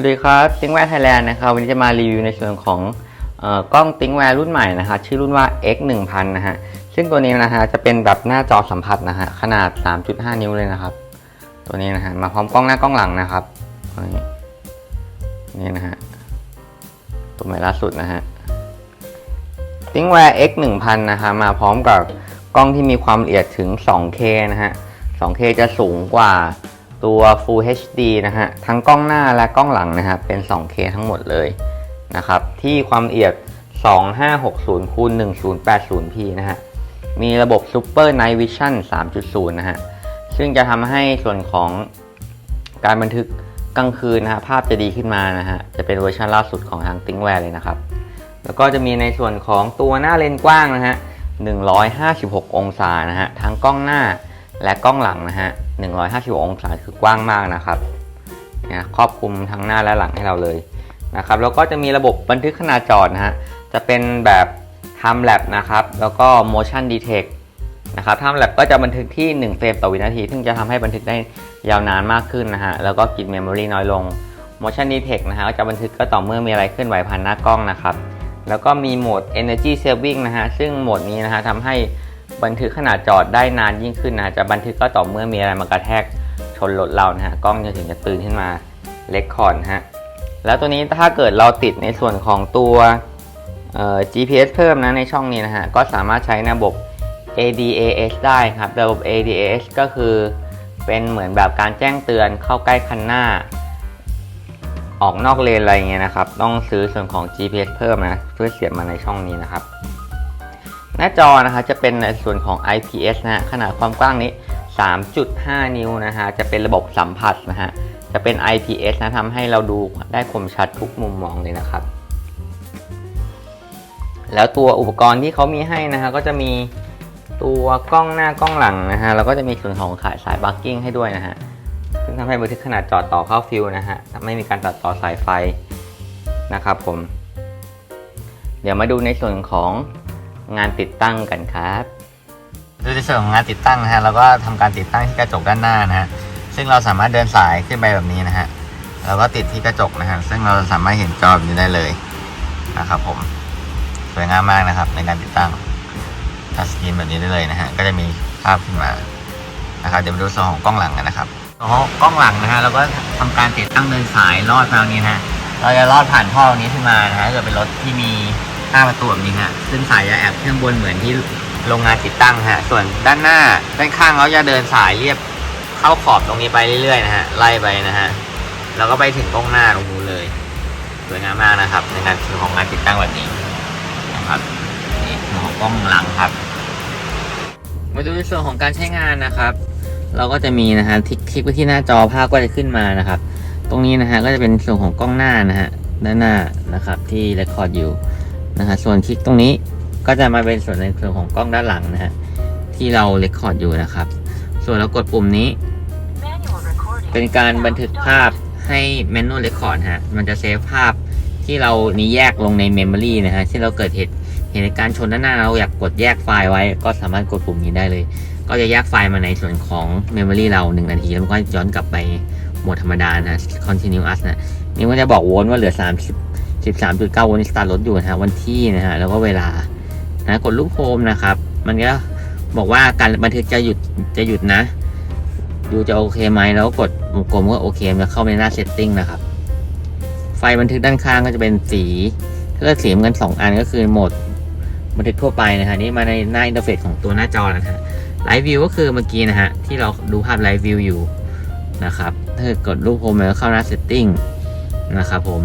วัสดีครับติ้งแวร์ไทยแลนด์นะครับวันนี้จะมารีวิวในส่วนของอกล้องติ้งแวร์รุ่นใหม่นะฮะชื่อรุ่นว่า X 1 0 0 0นะฮะซึ่งตัวนี้นะฮะจะเป็นแบบหน้าจอสัมผัสนะฮะขนาด 3.5 นิ้วเลยนะครับ ตัวนี้นะฮะมาพร้อมกล้องหน้ากล้องหลังนะครับนี้นี่นะฮะตัวใหม่ล่าสุดนะฮะติ้งแวร์ X 1 0 0 0นะฮะมาพร้อมกับกล้องที่มีความละเอียดถึง 2K นะฮะ 2K จะสูงกว่า ตัว Full HD นะฮะ ทั้งกล้องหน้าและกล้องหลังนะฮะ เป็น 2K ทั้งหมดเลยนะครับ ที่ความละเอียด 2560คูณ 1080p นะฮะ มีระบบ Super Night Vision 3.0 นะฮะ ซึ่งจะทำให้ส่วนของการบันทึกกลางคืนนะฮะ ภาพจะดีขึ้นมานะฮะ จะเป็นเวอร์ชันล่าสุดของทาง ThinkWare เลยนะครับ แล้วก็จะมีในส่วนของตัวหน้าเลนส์กว้างนะฮะ 156 องศานะฮะ ทั้งกล้องหน้าและกล้องหลังนะฮะ 156องศาคือกว้างมากนะครับนะครอบคลุมทั้งหน้าและหลังให้เราเลยนะครับ แล้วก็จะมีระบบบันทึกขนาดจอดนะฮะ จะเป็นแบบ Time Lapse นะครับ แล้วก็ Motion Detect นะครับ Time Lapse ก็จะบันทึกที่ 1 เฟรมต่อวินาที ซึ่งจะทำให้บันทึกได้ยาวนานมากขึ้นนะฮะ แล้วก็กิน Memory น้อยลง Motion Detect นะฮะก็จะบันทึกก็ต่อเมื่อมีอะไรเคลื่อนไหวผ่านหน้ากล้องนะครับ แล้วก็มีโหมด Energy Saving นะฮะ ซึ่งโหมดนี้นะฮะทำให้ บันทึกขนาดจอดได้นานยิ่งขึ้นนะจะบันทึกก็ต่อเมื่อมีอะไรมากระแทกชนรถเรานะฮะกล้องจะถึงจะตื่นขึ้นมาเล็กคอร์ดนฮะแล้วตัวนี้ถ้าเกิดเราติดในส่วนของตัวเ GPS เพิ่มนะในช่องนี้นะฮะก็สามารถใช้ระบบ ADAS ได้ครับระบบ ADAS ก็คือเป็นเหมือนแบบการแจ้งเตือนเข้าใกล้คันหน้า ออกนอกเลนอะไรเงี้ยนะครับ ต้องซื้อส่วนของ GPS เพิ่มนะเพื่อเสียบมาในช่องนี้นะครับ หน้าจอนะคะจะเป็นในส่วนของ IPS นะฮะขนาดความกว้างนี้ 3.5 นิ้วนะฮะจะเป็นระบบสัมผัสนะฮะจะเป็น IPS นะทำให้เราดูได้คมชัดทุกมุมมองเลยนะครับ แล้วตัวอุปกรณ์ที่เขามีให้นะฮะก็จะมีตัวกล้องหน้ากล้องหลังนะฮะแล้วก็จะมีส่วนของขายสายบัคกิ้งให้ด้วยนะฮะซึ่งทำให้บันทึกขนาดจอดต่อเข้าฟิวนะฮะไม่มีการตัดต่อสายไฟนะครับผม เดี๋ยวมาดูในส่วนของ งานติดตั้งกันครับดูในส่วนของงานติดตั้งนะฮะเราก็ทำการติดตั้งที่กระจกด้านหน้านะฮะซึ่งเราสามารถเดินสายขึ้นไปแบบนี้นะฮะแล้วก็ติดที่กระจกนะฮะซึ่งเราสามารถเห็นจอแบบนี้ได้เลยนะครับผมสวยงามมากนะครับ ในการติดตั้งทัชสกรีนแบบนี้ได้เลยนะฮะก็จะมีภาพขึ้นมานะครับเดี๋ยวมาดูส่วนของกล้องหลังกันนะครับของกล้องหลังนะฮะเราก็ทำการติดตั้งเดินสายลอดทางนี้นะฮะเราจะลอดผ่านท่อตรงนี้ขึ้นมานะฮะถ้าเกิดเป็นรถที่มี ห้าประตูแบบนี้ฮะซึ่งสายจะแอบเครื่องบนเหมือนที่โรงงานติดตั้งฮะ ส่วนด้านหน้าด้านข้างเราจะเดินสายเรียบเข้าขอบตรงนี้ไปเรื่อยๆนะฮะไล่ไปนะฮะแล้วก็ไปถึงกล้องหน้าตรงนู้นเลยสวยงามมากนะครับ ในการของงานติดตั้งแบบนี้นะครับนี่ของกล้องหลังครับ มาดูในส่วนของการใช้งานนะครับ เราก็จะมีนะฮะทิกคลิกไปที่หน้าจอภาพก็จะขึ้นมานะครับ ตรงนี้นะฮะก็จะเป็นส่วนของกล้องหน้านะฮะด้านหน้านะครับที่เรคคอร์ดอยู่ นะฮะส่วนคลิกตรงนี้ก็จะมาเป็นส่วนในส่วนของกล้องด้านหลังนะฮะที่เราเรคคอร์ดอยู่นะครับ ส่วนเรากดปุ่มนี้ เป็นการบันทึกภาพให้ manual record ฮะมันจะเซฟภาพที่เรานี้แยกลงใน memory นะฮะที่เราเกิดเหตุเหตุการณ์ชนด้านหน้าเราอยากกดแยกไฟล์ไว้ ก็สามารถกดปุ่มนี้ได้เลย ก็จะแยกไฟล์มาในส่วนของ Memory เรา1นาทีแล้วก็ย้อนกลับไปโหมดธรรมดานะ Continuous นะนี่มันจะบอกวลว่าเหลือ 30 13.9 โวลต์สตาร์ทรถอยู่นะฮะวันที่นะฮะแล้วก็เวลานะกดลูกโฮมนะครับ มันก็บอกว่าการบันทึกจะหยุดจะหยุดนะ ดูจะโอเคไหมแล้วกดวงกลมก็โอเคมันจะเข้าไปในหน้า setting นะครับ ไฟบันทึกด้านข้างก็จะเป็นสีถ้าเกิดสีเหมือนกันสองอันก็คือโหมดบันทึกทั่วไปนะฮะนี่มาในหน้าอินเทอร์เฟซของตัวหน้าจอนะฮะไลฟ์วิวก็คือเมื่อกี้นะฮะที่เราดูภาพไลฟ์วิวอยู่นะครับถ้าเกิดกดรูปโฮมแล้วเข้าหน้า setting นะครับผม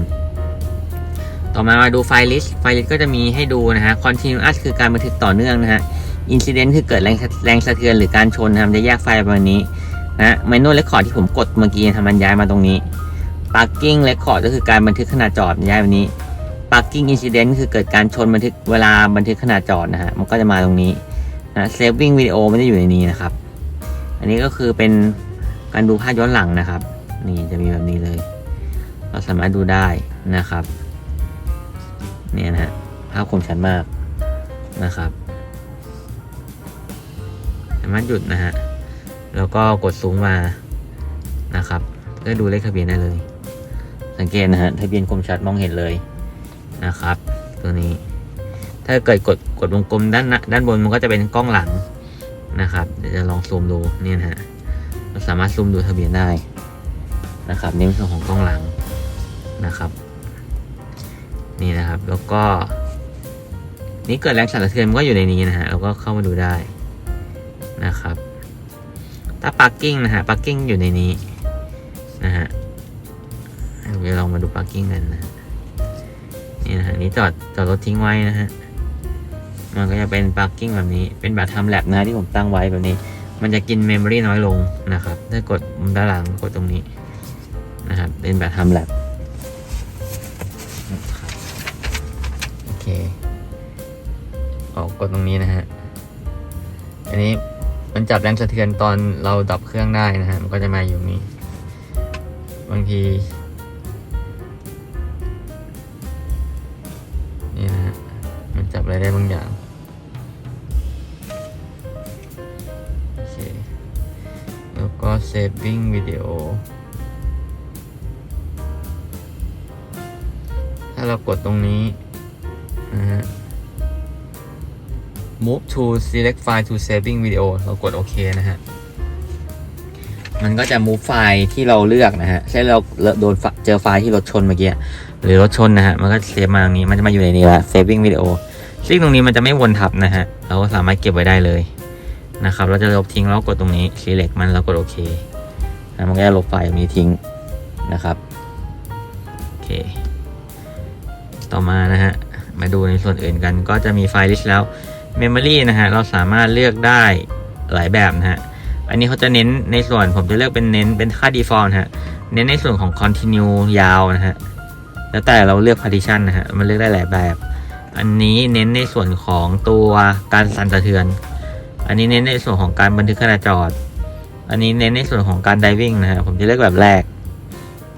ต่อมามาดูไฟลิสต์ไฟลิสต์ก็จะมีให้ดูนะฮะ continuous คือการบันทึกต่อเนื่องนะฮะ incident คือเกิดแรงแรงสะเทือนหรือการชนนะครับจะแยกไฟล์แบบนี้นะ manual record ที่ผมกดเมื่อกี้ทำมันย้ายมาตรงนี้ parking record ก็คือการบันทึกขณะจอดย้ายแบบนี้ parking incident คือเกิดการชนบันทึกเวลาบันทึกขณะจอดนะฮะ มันก็จะมาตรงนี้นะเซฟวิ่งวิดีโอไม่ได้อยู่ในนี้นะครับ อันนี้ก็คือเป็นการดูภาพย้อนหลังนะครับ นี่จะมีแบบนี้เลย เราสามารถดูได้นะครับ เนี่ยนะฮะภาพคมชัดมากนะครับ สามารถหยุดนะฮะ แล้วก็กดซูมมานะครับเพื่อดูเลขทะเบียนได้เลย สังเกตนะฮะทะเบียนคมชัดมองเห็นเลยนะครับ ตัวนี้ ถ้าเกิดกดกดวงกลมด้านด้านบนมันก็จะเป็นกล้องหลังนะครับเดี๋ยวจะลองซูมดูเนี่ยนะฮะเราสามารถซูมดูทะเบียนได้นะครับนี่เป็นส่วนของกล้องหลังนะครับ นี่นะครับ แล้วก็ นี่เกิดแรงสั่นสะเทือนมันก็อยู่ในนี้นะฮะเราก็เข้ามาดูได้นะครับถ้า parking นะฮะ parking อยู่ในนี้นะฮะเดี๋ยวลองมาดู parking กันนะนี่นะฮะนี่จอดจอดรถทิ้งไว้นะฮะมันก็จะเป็น parking แบบนี้ เป็นแบบทำ lab นะที่ผมตั้งไว้แบบนี้ มันจะกิน memory น้อยลงนะครับ ถ้ากดมุมด้านหลังกดตรงนี้นะครับ เป็นแบบทำ lab นะครับ กกดตรงนี้นะฮะ อันนี้มันจับแรงสะเทือนตอนเราดับเครื่องได้นะฮะ มันก็จะมาอยู่นี้ บางทีนี่นะฮะ มันจับอะไรได้บางอย่างโอเคแล้วก็ saving video ถ้าเรากดตรงนี้นะฮะ move to select file to saving video เรากดโอเคนะฮะ มันก็จะ move ไฟล์ที่เราเลือกนะฮะเช่นเราโดนเจอไฟล์ที่รถชนเมื่อกี้ หรือรถชนนะฮะ มันก็เซฟมาตรงนี้ มันจะมาอยู่ในนี้ละ saving video ซึ่งตรงนี้มันจะไม่วนทับนะฮะ เราก็สามารถเก็บไว้ได้เลยนะครับ เราจะลบทิ้งแล้วกดตรงนี้ select มันแล้วกดโอเคนะมันก็จะลบไฟล์ตรงนี้ทิ้งนะครับโอเค ต่อมานะฮะ มาดูในส่วนอื่นกันก็จะมีไฟล์ list แล้ว Memory นะฮะเราสามารถเลือกได้หลายแบบนะฮะ อันนี้เขาจะเน้นในส่วนผมจะเลือกเป็นเน้นเป็นค่า default ฮะ เน้นในส่วนของ continue ยาวนะฮะ แล้วแต่เราเลือก partition นะฮะ มันเลือกได้หลายแบบ อันนี้เน้นในส่วนของตัวการสั่นสะเทือน อันนี้เน้นในส่วนของการบันทึกขณะจอด อันนี้เน้นในส่วนของการ diving นะฮะ ผมจะเลือกแบบแรก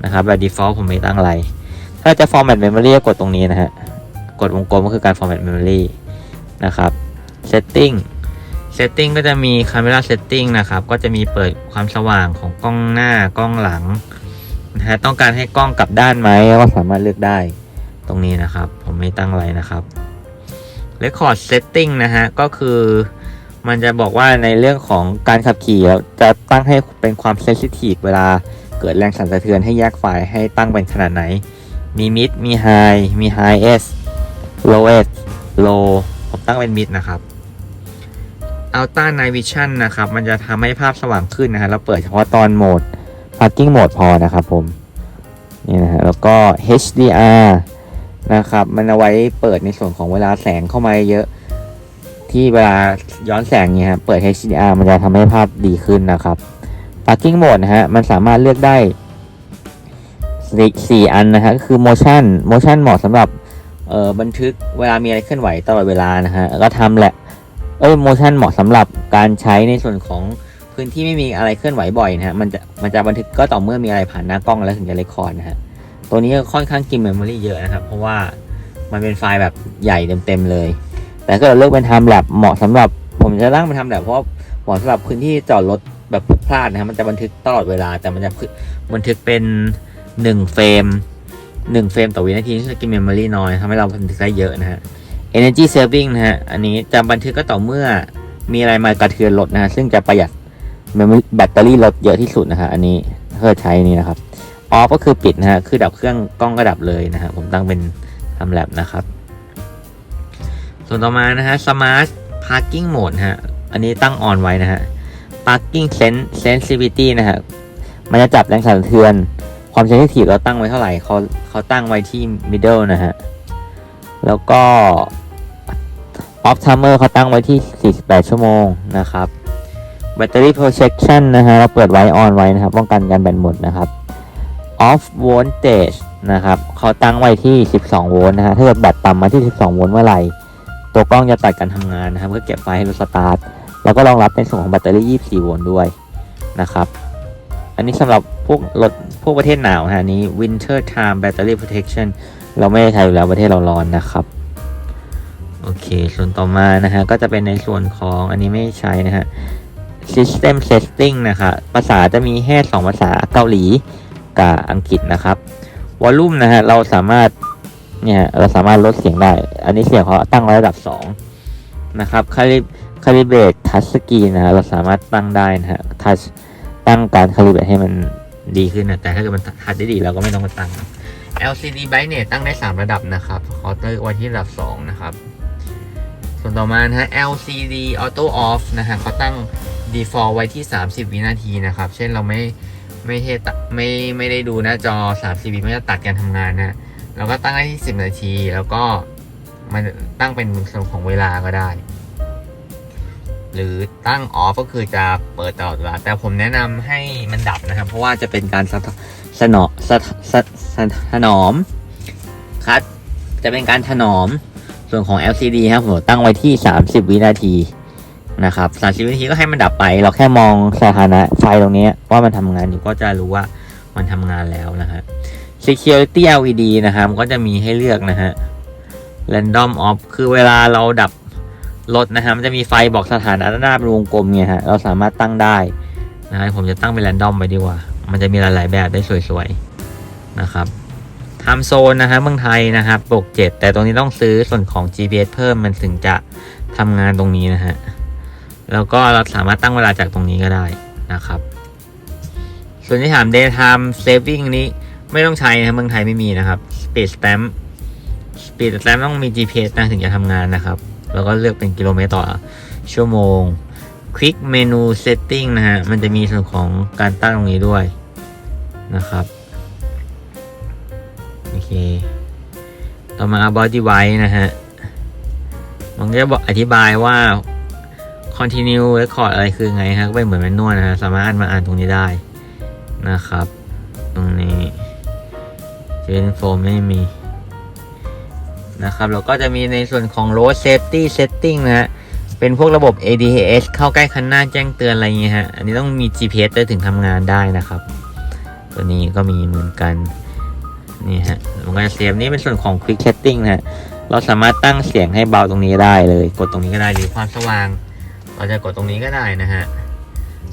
นะครับ แบบ default ผมไม่ตั้งอะไร ถ้าจะ format memory ก็กดตรงนี้นะฮะ กดวงกลมก็คือการ format memory นะครับ setting setting ก็จะมี camera setting นะครับ ก็จะมีเปิดความสว่างของกล้องหน้ากล้องหลังนะฮะต้องการให้กล้องกลับด้านไหมก็สามารถเลือกได้ตรงนี้นะครับ ผมไม่ตั้งอะไรนะครับ record setting นะฮะ ก็คือมันจะบอกว่าในเรื่องของการขับขี่จะตั้งให้เป็นความ sensitive เวลาเกิดแรงสั่นสะเทือนให้แยกไฟล์ให้ตั้งเป็นขนาดไหน มี mid มี high มี high s lowest low ผมตั้งเป็น mid นะครับ Ultra Night Vision นะครับ มันจะทำให้ภาพสว่างขึ้นนะฮะเราเปิดเฉพาะตอนโหมด Parking Mode พอนะครับผม นี่นะฮะ แล้วก็ HDR นะครับ มันเอาไว้เปิดในส่วนของเวลาแสงเข้ามาเยอะ ที่เวลาย้อนแสงเนี่ยฮะ เปิด HDR มันจะทำให้ภาพดีขึ้นนะครับ Parking Mode นะฮะ มันสามารถเลือกได้สี่อันนะฮะก็คือ motion motion เหมาะสำหรับบันทึกเวลามีอะไรเคลื่อนไหวตลอดเวลานะฮะ ก็ทำแหละ เอ้ย motion เหมาะสำหรับการใช้ในส่วนของพื้นที่ไม่มีอะไรเคลื่อนไหวบ่อยนะฮะมันจะมันจะบันทึกก็ต่อเมื่อมีอะไรผ่านหน้ากล้องแล้วถึงจะเรคคอร์ดนะฮะตัวนี้ก็ค่อนข้างกิน memory เยอะนะครับ เพราะว่ามันเป็นไฟล์แบบใหญ่เต็มๆเลย แต่ก็เลือกเป็นทำแ a บเหมาะสำหรับ ผมจะตั้งเป็นทำแ a บเพราะเหมาะสำหรับพื้นที่จอดรถแบบพลุกพลาดนะฮะมันจะบันทึกตลอดเวลา แต่มันจะบันทึกเป็น1เฟรม1เฟรมต่อวินาทีซึ่งจะกิน memory น้อยทำให้เราบันทึกได้เยอะนะฮะ energy saving นะฮะ อันนี้จะบันทึกก็ต่อเมื่อมีอะไรมากระเทือนรถนะฮะ ซึ่งจะประหยัดแบตเตอรี่รถเยอะที่สุดนะฮะ อันนี้เพื่อใช้นี่นะครับ off ก็คือปิดนะฮะ คือดับเครื่องกล้องก็ดับเลยนะฮะ ผมตั้งเป็นทำแลบนะครับ ส่วนต่อมานะฮะ smart parking mode นะฮะ อันนี้ตั้ง on ไว้นะฮะ parking sense sensitivity นะฮะ มันจะจับแรงสั่นสะเทือน ความ sensitive เราตั้งไว้เท่าไหร่เขาเขาตั้งไว้ที่ middle นะฮะ แล้วก็ off timer เขาตั้งไว้ที่ 48 ชั่วโมงนะครับ battery protection นะฮะเราเปิดไว้ on ไว้นะครับป้องกันการแบตหมดนะครับ off voltage นะครับเขาตั้งไว้ที่ 12 โวลต์นะฮะถ้าเกิดแบตต่ำมาที่ 12 โวลต์เมื่อไหร่ตัวกล้องจะตัดการทำงานนะครับเพื่อเก็บไฟให้รถสตาร์ทแล้วก็รองรับในส่วนของแบตเตอรี่ 24 โวลต์ด้วยนะครับอันนี้สำหรับพวกรถพวกประเทศหนาวนะฮะอันนี้ winter time battery protection เราไม่ได้ใช้อยู่แล้วประเทศเราร้อนนะครับ โอเค ส่วนต่อมานะฮะก็จะเป็นในส่วนของอันนี้ไม่ใช้นะฮะ system setting นะครับภาษาจะมีแค่สองภาษาเกาหลีกับอังกฤษนะครับวอลลุ่มนะฮะเราสามารถเนี่ยเราสามารถลดเสียงได้ อันนี้เสียงเขาตั้งไว้ระดับสองนะครับคาลิคาลิเบตทัชสกีนะฮะเราสามารถตั้งได้นะฮะทัชตั้งการคาลิเบตให้มันดีขึ้นนะแต่ถ้าเกิดมันทัชได้ดีเราก็ไม่ต้องมาตั้ง LCD brightness ตั้งได้ 3 ระดับนะครับเคาน์เตอร์ไว้ที่ระดับ 2 นะครับ ส่วนต่อมานะฮะ LCD auto off นะฮะเขาตั้ง default ไว้ที่ 30 วินาทีนะครับ เช่นเราไม่ไม่เทตไม่ไม่ได้ดูหน้าจอ 30 วิมันจะตัดการทำงานนะเราก็ตั้งได้ที่ 10 นาที แล้วก็มันตั้งเป็นส่วนของเวลาก็ได้ หรือตั้ง off ก็คือจะเปิดตลอดเวลา แต่ผมแนะนำให้มันดับนะครับ เพราะว่าจะเป็นการสะท้อสนอสะสะสะถนอมครับจะเป็นการถนอม ส่วนของ LCD ครับผมตั้งไว้ที่ 30 วินาทีนะครับ30วินาทีก็ให้มันดับไป เราแค่มองสถานะไฟตรงนี้ว่ามันทำงานอยู่ก็จะรู้ว่ามันทำงานแล้วนะฮะ Security LED นะครับก็จะมีให้เลือกนะฮะ Random Off คือเวลาเราดับรถนะฮะมันจะมีไฟบอกสถานะหน้าเป็นวงกลมเนี่ยฮะเราสามารถตั้งได้นะฮะผมจะตั้งเป็น Random ไปดีกว่า มันจะมีหลายๆแบบได้สวยๆนะครับ ไทม์โซนนะฮะเมืองไทยนะครับปกเจ็ดแต่ตรงนี้ต้องซื้อส่วนของ GPS เพิ่มมันถึงจะทำงานตรงนี้นะฮะแล้วก็เราสามารถตั้งเวลาจากตรงนี้ก็ได้นะครับ ส่วนที่ถาม daytime saving นี้ไม่ต้องใช้นะเมืองไทยไม่มีนะครับ speed stamp speed stamp ต้องมี GPS นะถึงจะทำงานนะครับ แล้วก็เลือกเป็นกิโลเมตรต่อชั่วโมง quick menu setting นะฮะมันจะมีส่วนของการตั้งตรงนี้ด้วยนะครับ เคต่อมา about device นะฮะ มันก็บอกอธิบายว่า continue record อะไรคือไงฮะ ก็เป็นเหมือนแมนนวลนะฮะ สามารถมาอ่านตรงนี้ได้นะครับ ตรงนี้ Gen 4ไม่มีนะครับแล้วก็จะมีในส่วนของ road safety setting นะฮะ เป็นพวกระบบ ADAS เข้าใกล้คันหน้าแจ้งเตือนอะไรอย่างเงี้ยฮะ อันนี้ต้องมี GPS ถึงทำงานได้นะครับ ตัวนี้ก็มีเหมือนกัน นี่ฮะมันก็จะเซฟนี่เป็นส่วนของ Quick Setting นะฮะเราสามารถตั้งเสียงให้เบาตรงนี้ได้เลย กดตรงนี้ก็ได้หรือความสว่าง เราจะกดตรงนี้ก็ได้นะฮะ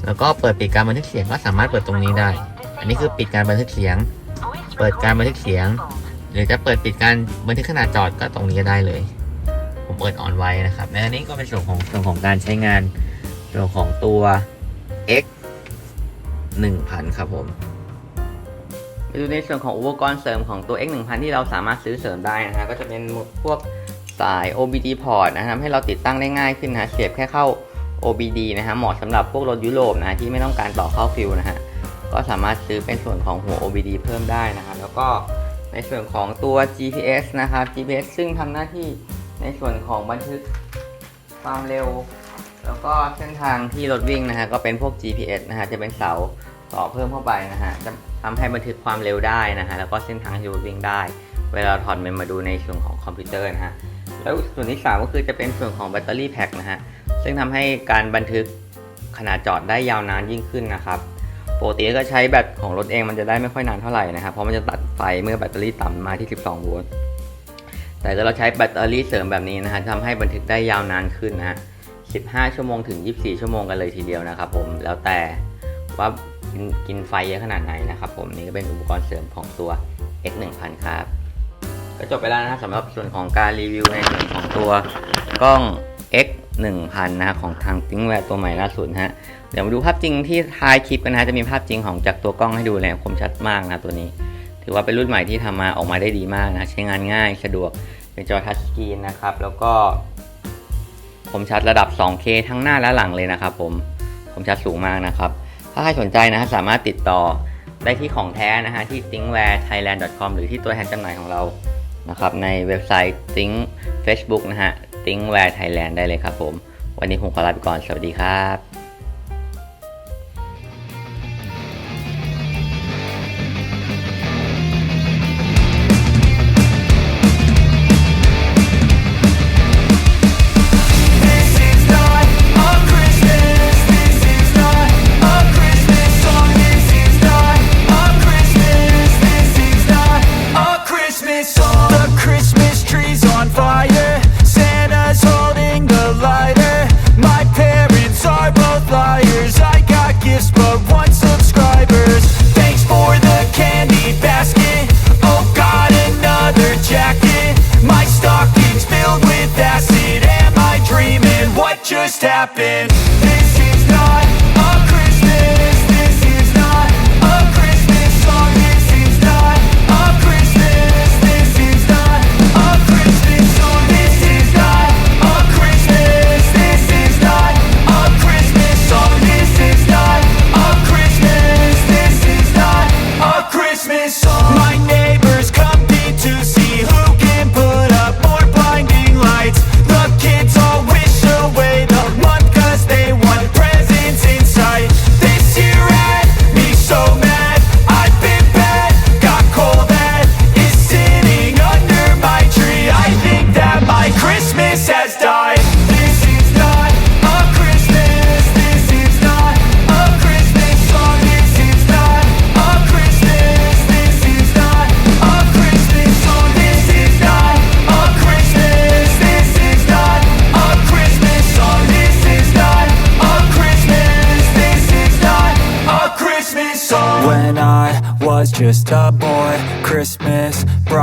แล้วก็เปิดปิดการบันทึกเสียงก็สามารถเปิดตรงนี้ได้ อันนี้คือปิดการบันทึกเสียง เปิดการบันทึกเสียง หรือจะเปิดปิดการบันทึกขนาดจอดก็ตรงนี้ก็ได้เลย ผมเปิดออนไว้นะครับและอันนี้ก็เป็นส่วนของส่วนของการใช้งานส่วนของตัว X 1000 ครับผม ดูในส่วนของอุปกรณ์เสริมของตัว X 1000ที่เราสามารถซื้อเสริมได้นะฮะก็จะเป็นพวกสาย OBD port นะฮะทำให้เราติดตั้งได้ง่ายขึ้นนะะเสียบแค่เข้า OBD นะฮะเหมาะสำหรับพวกรถยุโรปนะะที่ไม่ต้องการต่อเข้าฟิวนะฮะก็สามารถซื้อเป็นส่วนของหัว OBD เพิ่มได้นะฮะแล้วก็ในส่วนของตัว GPS นะครับ GPS ซึ่งทำหน้าที่ในส่วนของบันทึกความเร็ว แล้วก็เส้นทางที่รถวิ่งนะฮะก็เป็นพวก GPS นะฮะจะเป็นเสา ต่อเพิ่มเข้าไปนะฮะจะทำให้บันทึกความเร็วได้นะฮะแล้วก็เส้นทางที่รถวิ่งได้ เวลาถอดมันมาดูในส่วนของคอมพิวเตอร์นะฮะแล้วส่วนที่ 3 ก็คือจะเป็นส่วนของแบตเตอรี่แพ็คนะฮะซึ่งทำให้การบันทึกขนาดจอดได้ยาวนานยิ่งขึ้นนะครับปกติก็ใช้แบตของรถเองมันจะได้ไม่ค่อยนานเท่าไหร่นะครับเพราะมันจะตัดไฟเมื่อแบตเตอรี่ต่ำมาที่ 12 โวลต์แต่ถ้าเราใช้แบตเตอรี่เสริมแบบนี้นะฮะทำให้บันทึกได้ยาวนานขึ้นนะฮะ15 ชั่วโมงถึง 24 ชั่วโมงกันเลยทีเดียวนะครับผมแล้วแต่ว่า กินกินไฟเยอะขนาดไหนนะครับผมนี่ก็เป็นอุปกรณ์เสริมของตัว X 1000ครับ ก็จบไปแล้วนะครับสำหรับส่วนของการรีวิวในส่วนของตัวกล้อง X 1000นะฮะของทางติ้งแวร์ตัวใหม่ล่าสุดฮะเดี๋ยวมาดูภาพจริงที่ท้ายคลิปกันนะจะมีภาพจริงของจากตัวกล้องให้ดูเลยคมชัดมากนะตัวนี้ ถือว่าเป็นรุ่นใหม่ที่ทำมาออกมาได้ดีมากนะใช้งานง่ายสะดวกเป็นจอทัชสกรีนนะครับแล้วก็คมชัดระดับ 2K ทั้งหน้าและหลังเลยนะครับผมคมชัดสูงมากนะครับ ถ้าใครสนใจนะฮะสามารถติดต่อได้ที่ของแท้นะฮะที่ thinkwarethailand.com หรือที่ตัวแทนจำหน่ายของเรานะครับในเว็บไซต์ think Facebook นะฮะ thinkware thailand ได้เลยครับผม วันนี้ผมขอลาไปก่อน สวัสดีครับ happen. Has died. This is not a Christmas. This is not a Christmas song. This is not a Christmas. This is not a Christmas song. This is not a Christmas. This is not a Christmas song. This is not a Christmas. This is not a Christmas song. When I was just a boy, Christmas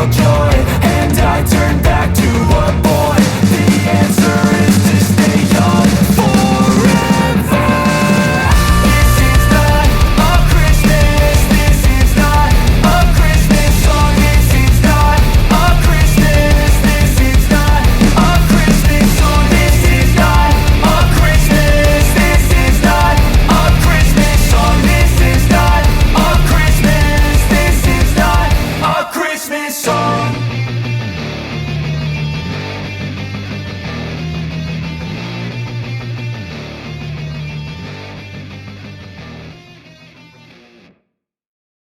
real joy And I turn back to.